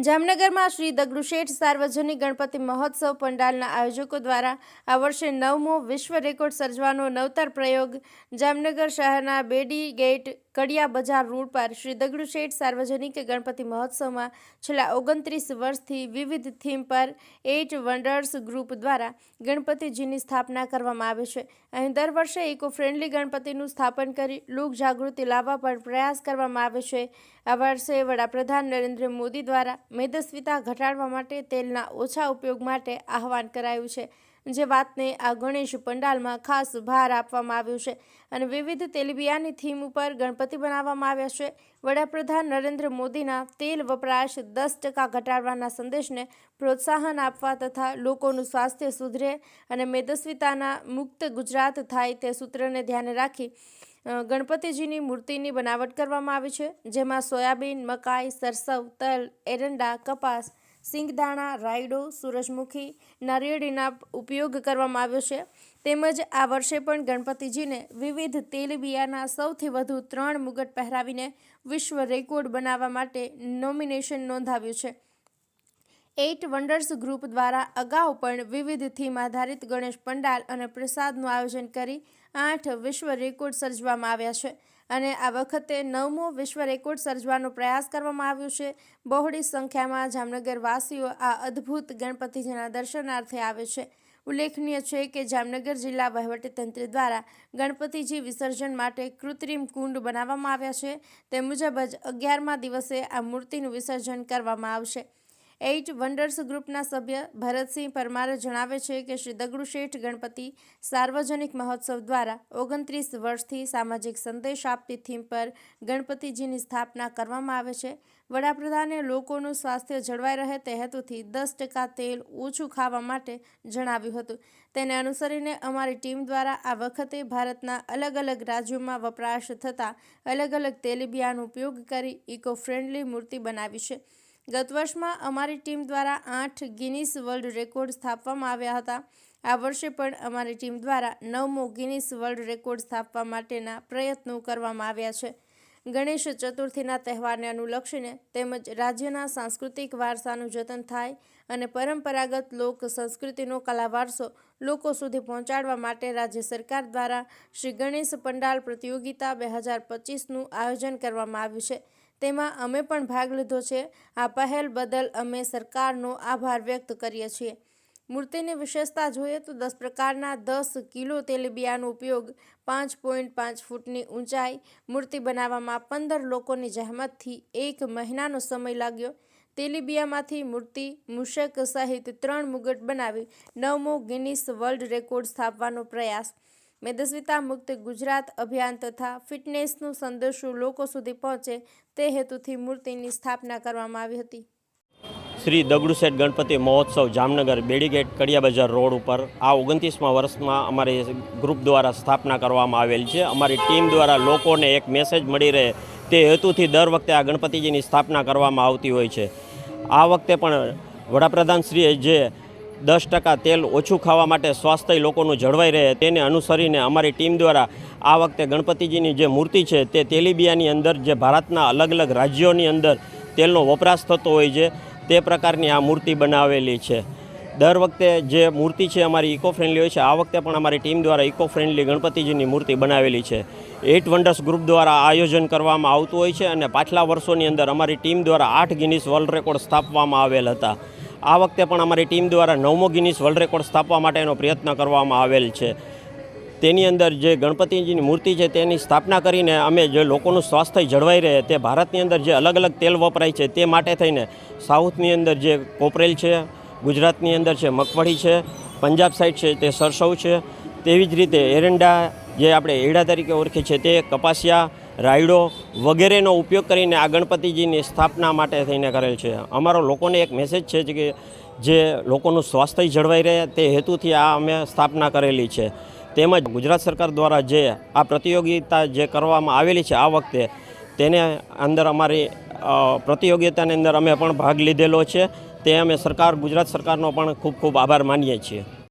જામનગરમાં શ્રી દગડુશેઠ સાર્વજનિક ગણપતિ મહોત્સવ પંડાલના આયોજકો દ્વારા આ વર્ષે નવમો વિશ્વ રેકોર્ડ સર્જવાનો નવતર પ્રયોગ જામનગર શહેરના બેડી ગેટ કડિયા બજાર રોડ પર શ્રી દગડુશેઠ સાર્વજનિક ગણપતિ મહોત્સવમાં છેલ્લા ઓગણત્રીસ વર્ષથી વિવિધ થીમ પર એટ વન્ડર્સ ગ્રુપ દ્વારા ગણપતિજીની સ્થાપના કરવામાં આવે છે. અહીં દર વર્ષે ઇકો ફ્રેન્ડલી ગણપતિનું સ્થાપન કરી લોક જાગૃતિ લાવવા પણ પ્રયાસ કરવામાં આવે છે. આ વર્ષે વડાપ્રધાન નરેન્દ્ર મોદી દ્વારા મેદસ્વીતા ઘટાડવા માટે તેલના ઓછા ઉપયોગ માટે આહવાન કરાયું છે. જે વાતને આ ગણેશ પંડાલમાં ખાસ ભાર આપવામાં આવ્યો છે અને વિવિધ તેલબિયાની થીમ ઉપર ગણપતિ બનાવવામાં આવ્યા છે. વડાપ્રધાન નરેન્દ્ર મોદીના તેલ વપરાશ દસ ટકા ઘટાડવાના સંદેશને પ્રોત્સાહન આપવા તથા લોકોનું સ્વાસ્થ્ય સુધરે અને મેદસ્વીતાના મુક્ત ગુજરાત થાય તે સૂત્રને ધ્યાને રાખી ગણપતિજીની મૂર્તિની બનાવટ કરવામાં આવી છે, જેમાં સોયાબીન, મકાઈ, સરસવ, તલ, એરંડા, કપાસ સિંગદાણા, રાયડો, સૂરજમુખી, નારિયેળીના ઉપયોગ કરવામાં આવ્યો છે. તેમજ આ વર્ષે પણ ગણપતિજીને વિવિધ તેલબિયાના સૌથી વધુ ત્રણ મુગટ પહેરાવીને વિશ્વ રેકોર્ડ બનાવવા માટે નોમિનેશન નોંધાવ્યું છે. એઇટ વન્ડર્સ ગ્રુપ દ્વારા અગાઉ પણ વિવિધ થીમ આધારિત ગણેશ પંડાલ અને પ્રસાદનું આયોજન કરી આઠ વિશ્વ રેકોર્ડ સર્જવામાં આવ્યા છે. અને આ વખતે નવમો વિશ્વ રેકોર્ડ સર્જવાનો પ્રયાસ કરવામાં આવ્યો છે. બહોળી સંખ્યામાં જામનગરવાસીઓ આ અદ્ભુત ગણપતિજીના દર્શનાર્થે આવે છે. ઉલ્લેખનીય છે કે જામનગર જિલ્લા વહીવટીતંત્ર દ્વારા ગણપતિજી વિસર્જન માટે કૃત્રિમ કુંડ બનાવવામાં આવ્યા છે. તે મુજબ જ અગિયારમા દિવસે આ મૂર્તિનું વિસર્જન કરવામાં આવશે. એઇટ વન્ડર્સ ગ્રુપના સભ્ય ભરતસિંહ પરમારે જણાવે છે કે શ્રી દગડુ શેઠ ગણપતિ સાર્વજનિક મહોત્સવ દ્વારા ઓગણત્રીસ વર્ષથી સામાજિક સંદેશ આપતી થીમ પર ગણપતિજીની સ્થાપના કરવામાં આવે છે. વડાપ્રધાને લોકોનું સ્વાસ્થ્ય જળવાઈ રહે તે હેતુથી દસ ટકા તેલ ઓછું ખાવા માટે જણાવ્યું હતું. તેને અનુસરીને અમારી ટીમ દ્વારા આ વખતે ભારતના અલગ અલગ રાજ્યોમાં વપરાશ થતા અલગ અલગ તેલીબિયાનો ઉપયોગ કરી ઇકો ફ્રેન્ડલી મૂર્તિ બનાવી છે. ગત વર્ષમાં અમારી ટીમ દ્વારા આઠ ગિનીસ વર્લ્ડ રેકોર્ડ સ્થાપવામાં આવ્યા હતા. આ વર્ષે પણ અમારી ટીમ દ્વારા નવમો ગિનીસ વર્લ્ડ રેકોર્ડ સ્થાપવા માટેના પ્રયત્નો કરવામાં આવ્યા છે. ગણેશ ચતુર્થીના તહેવારને અનુલક્ષીને તેમજ રાજ્યના સાંસ્કૃતિક વારસાનું જતન થાય અને પરંપરાગત લોક સંસ્કૃતિનો કલા વારસો લોકો સુધી પહોંચાડવા માટે રાજ્ય સરકાર દ્વારા શ્રી ગણેશ પંડાલ પ્રતિયોગિતા બે હજાર પચીસનું આયોજન કરવામાં આવ્યું છે. તેમાં અમે પણ ભાગ લીધો છે. આ પહેલ બદલ અમે સરકારનો આભાર વ્યક્ત કરીએ છીએ. મૂર્તિની વિશેષતા જોઈએ તો દસ પ્રકારના દસ કિલો તેલીબિયાનો ઉપયોગ પાંચ પોઈન્ટ પાંચ ફૂટની ઊંચાઈ, મૂર્તિ બનાવવામાં પંદર લોકોની જહેમતથી એક મહિનાનો સમય લાગ્યો. તેલીબિયામાંથી મૂર્તિ મૂષક સહિત ત્રણ મુગટ બનાવી નવમો ગિનિસ વર્લ્ડ રેકોર્ડ સ્થાપવાનો પ્રયાસ મેદસ્વીતા મુક્ત ગુજરાત અભિયાન તથા ફિટનેસનું સંદેશો લોકો સુધી પહોંચે તે હેતુથી મૂર્તિની સ્થાપના કરવામાં આવી હતી. શ્રી દગડુશેઠ ગણપતિ મહોત્સવ જામનગર બેડીગેટ કડિયા બજાર રોડ ઉપર આ ઓગણત્રીસમાં વર્ષમાં અમારી ગ્રુપ દ્વારા સ્થાપના કરવામાં આવેલ છે. અમારી ટીમ દ્વારા લોકોને એક મેસેજ મળી રહે તે હેતુથી દર વખતે આ ગણપતિજીની સ્થાપના કરવામાં આવતી હોય છે. આ વખતે પણ વડાપ્રધાન શ્રીએ જે દસ ટકા તેલ ઓછું ખાવા માટે સ્વાસ્થ્ય લોકોનું જળવાઈ રહે તેને અનુસરીને અમારી ટીમ દ્વારા આ વખતે ગણપતિજીની જે મૂર્તિ છે તે તેલીબિયાની અંદર જે ભારતના અલગ અલગ રાજ્યોની અંદર તેલનો વપરાશ થતો હોય છે, તે પ્રકારની આ મૂર્તિ બનાવેલી છે. દર વખતે જે મૂર્તિ છે અમારી ઇકો ફ્રેન્ડલી હોય છે, આ વખતે પણ અમારી ટીમ દ્વારા ઇકો ફ્રેન્ડલી ગણપતિજીની મૂર્તિ બનાવેલી છે. એટ વન્ડર્સ ગ્રુપ દ્વારા આયોજન કરવામાં આવતું હોય છે અને પાછલા વર્ષોની અંદર અમારી ટીમ દ્વારા આઠ ગિનિસ વર્લ્ડ રેકોર્ડ સ્થાપવામાં આવેલ હતા. આ વખતે પણ અમારી ટીમ દ્વારા નવમો ગિનીસ વર્લ્ડ રેકોર્ડ સ્થાપવા માટેનો પ્રયત્ન કરવામાં આવેલ છે. તેની અંદર જે ગણપતિજીની મૂર્તિ છે તેની સ્થાપના કરીને અમે જે લોકોનું સ્વાસ્થ્ય જળવાઈ રહે તે ભારતની અંદર જે અલગ અલગ તેલ વપરાય છે તે માટે થઈને સાઉથની અંદર જે કોપરેલ છે, ગુજરાતની અંદર છે, મગફળી છે, પંજાબ સાઈડ છે તે સરસવ છે. તેવી જ રીતે એરંડા જે આપણે એડા તરીકે ઓળખીએ છીએ તે કપાસિયા રાયડો વગેરેનો ઉપયોગ કરીને આ ગણપતિજીની સ્થાપના માટે થઈને કરેલ છે. અમારો લોકોને એક મેસેજ છે કે જે લોકોનું સ્વાસ્થ્ય જળવાઈ રહે તે હેતુથી આ અમે સ્થાપના કરેલી છે. તેમજ ગુજરાત સરકાર દ્વારા જે આ પ્રતિયોગિતા જે કરવામાં આવેલી છે આ વખતે તેને અંદર અમારી પ્રતિયોગિતાની અંદર અમે પણ ભાગ લીધેલો છે. તે અમે સરકાર, ગુજરાત સરકારનો પણ ખૂબ ખૂબ આભાર માનીએ છીએ.